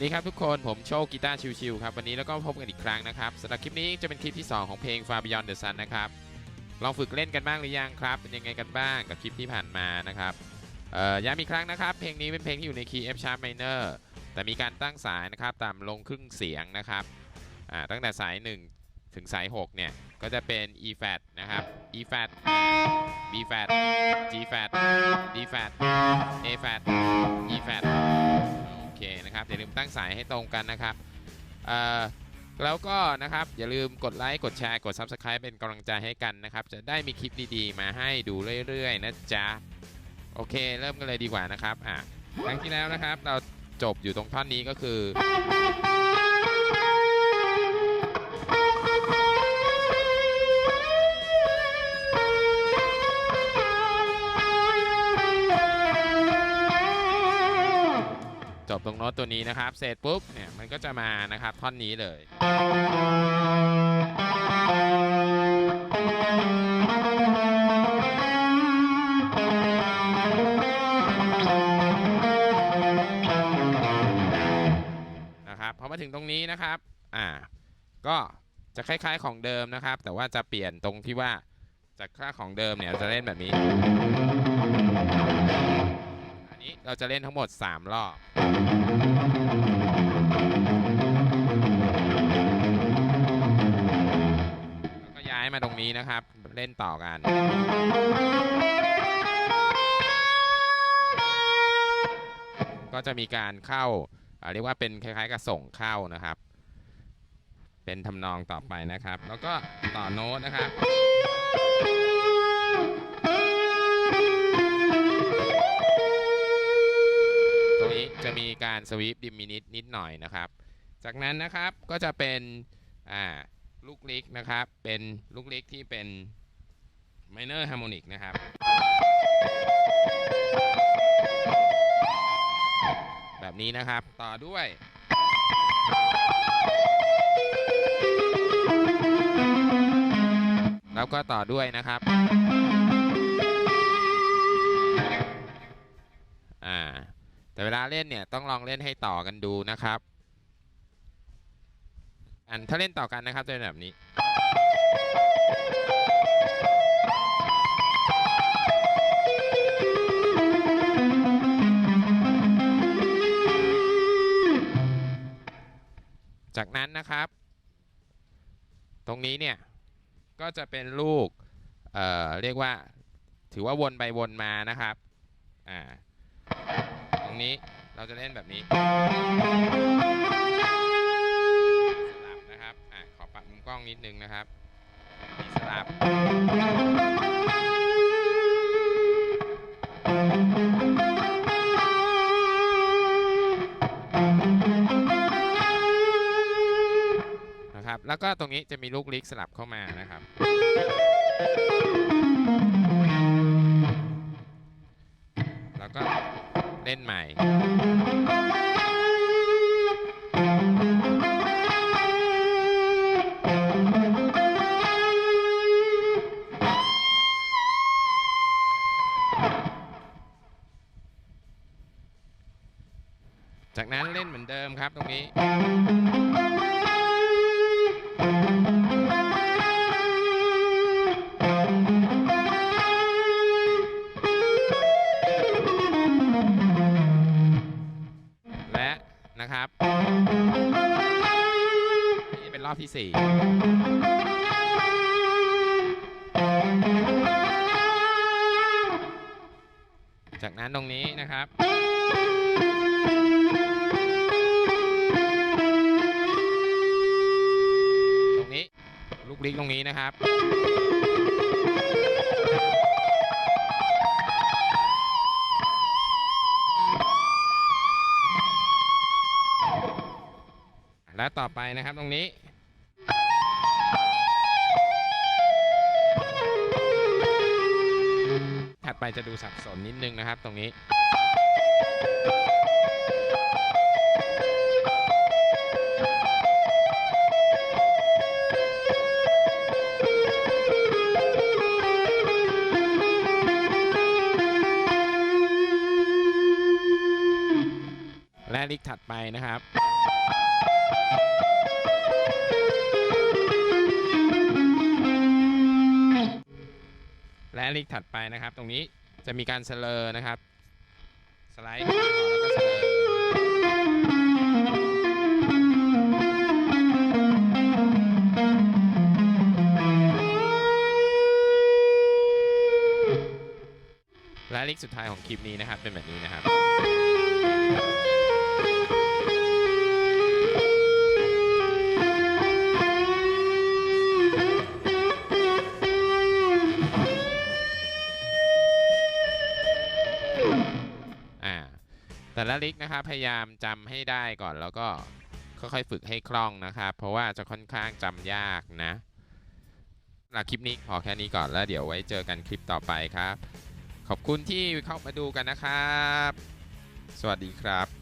นี่ครับทุกคนผมโชคกีตาร์ชิวๆครับ วันนี้แล้วก็พบกันอีกครั้งนะครับสำหรับคลิปนี้จะเป็นคลิปที่ 2 ของเพลง Far Beyond the Sun นะครับลองฝึกเล่นกันบ้างหรือยังครับ เป็นยังไงกันบ้างกับคลิปที่ผ่านมานะครับย้ำอีกครั้งนะครับ เพลงนี้เป็นเพลงที่อยู่ในคีย์ F sharp minor แต่มีการตั้งสายนะครับตามลงครึ่งเสียงนะครับตั้งแต่สาย 1 ถึงสาย 6 เนี่ย ก็จะเป็น E flat นะครับ E flat B flat G flat D flat A flat E flat เคนะครับอย่าลืมตั้งสายให้ตรงกันนะครับแล้วก็นะครับอย่าลืมกดไลค์กดแชร์กด Subscribe เป็นกำลังใจให้กันนะครับ จะได้มีคลิปดีๆ มาให้ดูเรื่อยๆนะจ๊ะโอเค เริ่มกันเลยดีกว่านะครับอะครั้งที่แล้วนะครับ เราจบอยู่ตรงท่อนนี้ก็คือ จบตรงโน้ตตัวนี้นะครับ เสร็จปุ๊บเนี่ยมันก็จะมานะครับท่อนนี้เลยนะครับพอมาถึงตรงนี้นะครับอ่าก็จะคล้ายๆของเดิมนะครับ แต่ว่าจะเปลี่ยนตรงที่ว่าจากค่าของเดิมเนี่ยจะเล่นแบบนี้ นี้เราจะเล่นทั้งหมด 3 รอบ แล้วก็ย้ายมาตรงนี้นะครับ เล่นต่อกันก็จะมีการเข้าอ่าเรียกว่าเป็นคล้ายๆกับส่งเข้านะครับ เป็นทำนองต่อไปนะครับ แล้วก็ต่อโน้ตนะครับ การสวีปดิมินิตนิดหน่อยนะครับ จากนั้นนะครับก็จะเป็นลูกลิกนะครับ เป็นลูกลิกที่เป็น minor harmonic นะครับแบบนี้นะครับต่อด้วย แล้วก็ต่อด้วยนะครับอ่า แต่เวลาเล่นเนี่ยต้องลองเล่นให้ต่อกันดูนะครับ อันถ้าเล่นต่อกันนะครับจะเป็นแบบนี้ จากนั้นนะครับ ตรงนี้เนี่ยก็จะเป็นลูก เอ่อ เรียกว่า ถือว่าวนไปวนมานะครับ อ่า รงนี้เราจะเล่นแบบนี้สลับนะครับอ่าขอปรับมุมกล้องนิดนึงนะครับมีสลับนะครับแล้วก็ตรงนี้จะมีลูกลิกสลับเข้ามานะครับ เล่นใหม่จากนั้นเล่นเหมือนเดิมครับตรงนี้ นะครับ นี่เป็นรอบที่ 4 จากนั้นตรงนี้นะครับ ตรงนี้ลูกลิกตรงนี้นะครับ และต่อไปนะครับตรงนี้ ถัดไปจะดูสับสนนิดนึงนะครับตรงนี้ และลิกถัดไปนะครับ และลิกถัดไปนะครับ ตรงนี้จะมีการสเลอร์นะครับ สไลด์แล้วก็สเลอร์และลิกสุดท้ายของคลิปนี้นะครับ เป็นแบบนี้นะครับ แต่ละลิกนะครับพยายามจำให้ได้ก่อนแล้วก็ค่อยๆฝึกให้คล่องนะครับ เพราะว่าจะค่อนข้างจำยากนะหลักคลิปนี้พอแค่นี้ก่อนแล้วเดี๋ยวไว้เจอกันคลิปต่อไปครับ ขอบคุณที่เข้ามาดูกันนะครับ สวัสดีครับ